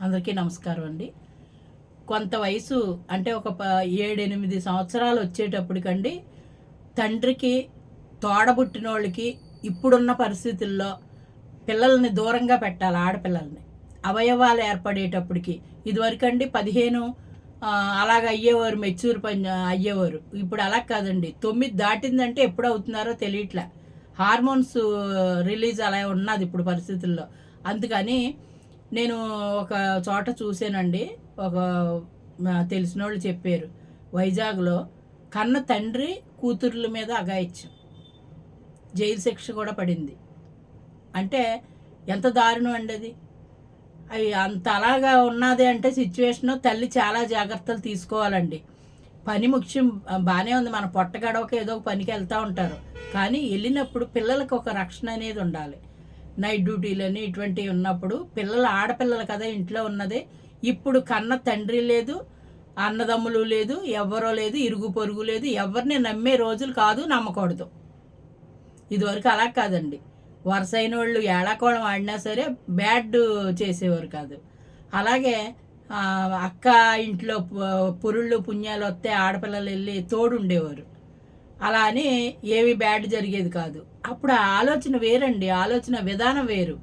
అందరికీ నమస్కారం అండి. కొంత వయసు అంటే ఒక ప- ఏడెనిమిది సంవత్సరాలు వచ్చేటప్పటికండి తండ్రికి తోడబుట్టిన వాళ్ళకి ఇప్పుడున్న పరిస్థితుల్లో పిల్లల్ని దూరంగా పెట్టాలి ఆడపిల్లల్ని. అవయవాలు ఏర్పడేటప్పటికి. ఇదివరకండి పదిహేను అలాగ అయ్యేవారు మెచ్యూర్ పని అయ్యేవారు. ఇప్పుడు అలా కాదండి. తొమ్మిది దాటిందంటే ఎప్పుడు అవుతున్నారో తెలియట్లే. హార్మోన్స్ రిలీజ్ అలా ఉన్నది ఇప్పుడు పరిస్థితుల్లో. అందుకని నేను ఒక చోట చూశానండి. ఒక తెలిసిన వాళ్ళు చెప్పారు. వైజాగ్లో కన్న తండ్రి కూతుర్ల మీద అగాయిత్యం జైలు శిక్ష కూడా పడింది. అంటే ఎంత దారుణం అండి అది? అవి అంత అలాగా ఉన్నది అంటే సిచ్యువేషన్ తల్లి చాలా జాగ్రత్తలు తీసుకోవాలండి. పని ముఖ్యం బాగానే ఉంది. మన పొట్ట గడవక ఏదో ఒక పనికి వెళ్తూ ఉంటారు. కానీ వెళ్ళినప్పుడు పిల్లలకు ఒక రక్షణ అనేది ఉండాలి. నైట్ డ్యూటీలని ఇటువంటివి ఉన్నప్పుడు పిల్లలు ఆడపిల్లలు కదా ఇంట్లో ఉన్నది. ఇప్పుడు కన్న తండ్రి లేదు అన్నదమ్ములు లేదు ఎవరో లేదు ఇరుగు పొరుగు లేదు ఎవరిని నమ్మే రోజులు కాదు నమ్మకూడదు. ఇదివరకు అలా కాదండి. వరుస అయిన వాళ్ళు ఏడాకోళం ఆడినా సరే బ్యాడ్ చేసేవారు కాదు. అలాగే అక్క ఇంట్లో పురుళ్ళు పుణ్యాలు వస్తే ఆడపిల్లలు వెళ్ళి తోడుండేవారు. అలా అని ఏవి బ్యాడ్ జరిగేది కాదు. అప్పుడు ఆ ఆలోచన వేరండి. ఆలోచన విధానం వేరు.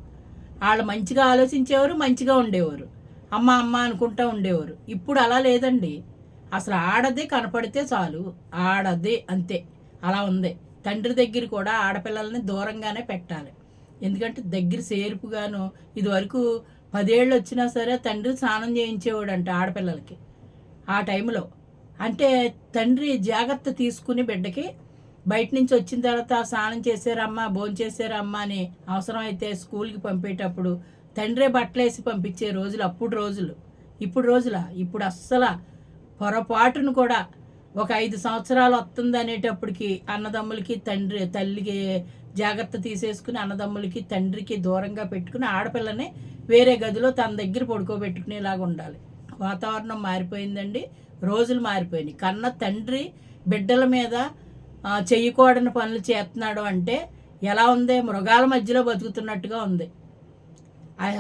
వాళ్ళు మంచిగా ఆలోచించేవారు మంచిగా ఉండేవారు. అమ్మ అమ్మ అనుకుంటా ఉండేవారు. ఇప్పుడు అలా లేదండి. అసలు ఆడదే కనపడితే చాలు. ఆడదే అంతే. అలా ఉంది. తండ్రి దగ్గర కూడా ఆడపిల్లల్ని దూరంగానే పెట్టాలి. ఎందుకంటే దగ్గర సేర్పుగాను ఇదివరకు పదేళ్ళు వచ్చినా సరే తండ్రి స్నానం చేయించేవాడు అంటే ఆడపిల్లలకి. ఆ టైంలో అంటే తండ్రి జాగ్రత్త తీసుకుని బిడ్డకి బయట నుంచి వచ్చిన తర్వాత స్నానం చేసారమ్మా భోజనం అని అవసరమైతే స్కూల్కి పంపేటప్పుడు తండ్రే బట్టలేసి పంపించే రోజులు అప్పుడు రోజులు ఇప్పుడు రోజుల ఇప్పుడు అస్సలు పొరపాటును కూడా ఒక ఐదు సంవత్సరాలు వస్తుంది అనేటప్పటికి అన్నదమ్ములకి తండ్రి తల్లికి జాగ్రత్త తీసేసుకుని అన్నదమ్ములకి తండ్రికి దూరంగా పెట్టుకుని ఆడపిల్లని వేరే గదిలో తన దగ్గర పడుకోబెట్టుకునేలాగా ఉండాలి. వాతావరణం మారిపోయిందండి రోజులు మారిపోయినాయి. కన్న తండ్రి బిడ్డల మీద చేయకూడని చెయ్యకూడని పనులు చేస్తున్నాడు అంటే ఎలా ఉంది? మృగాల మధ్యలో బతుకుతున్నట్టుగా ఉంది.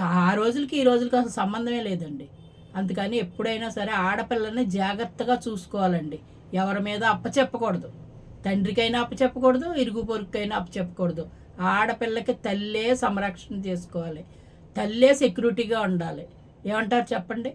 ఆ- రోజులకి ఈ రోజులకి అసలు సంబంధమే లేదండి. అందుకని ఎప్పుడైనా సరే ఆడపిల్లని జాగ్రత్తగా చూసుకోవాలండి. ఎవరి మీద అప్పచెప్పకూడదు తండ్రికైనా అప్పచెప్పకూడదు ఇరుగు పొరుగుకైనా అప్పచెప్పకూడదు ఆడపిల్లకి తల్లే సంరక్షణ చేసుకోవాలి. తల్లే సెక్యూరిటీగా ఉండాలి. ఏమంటారు చెప్పండి?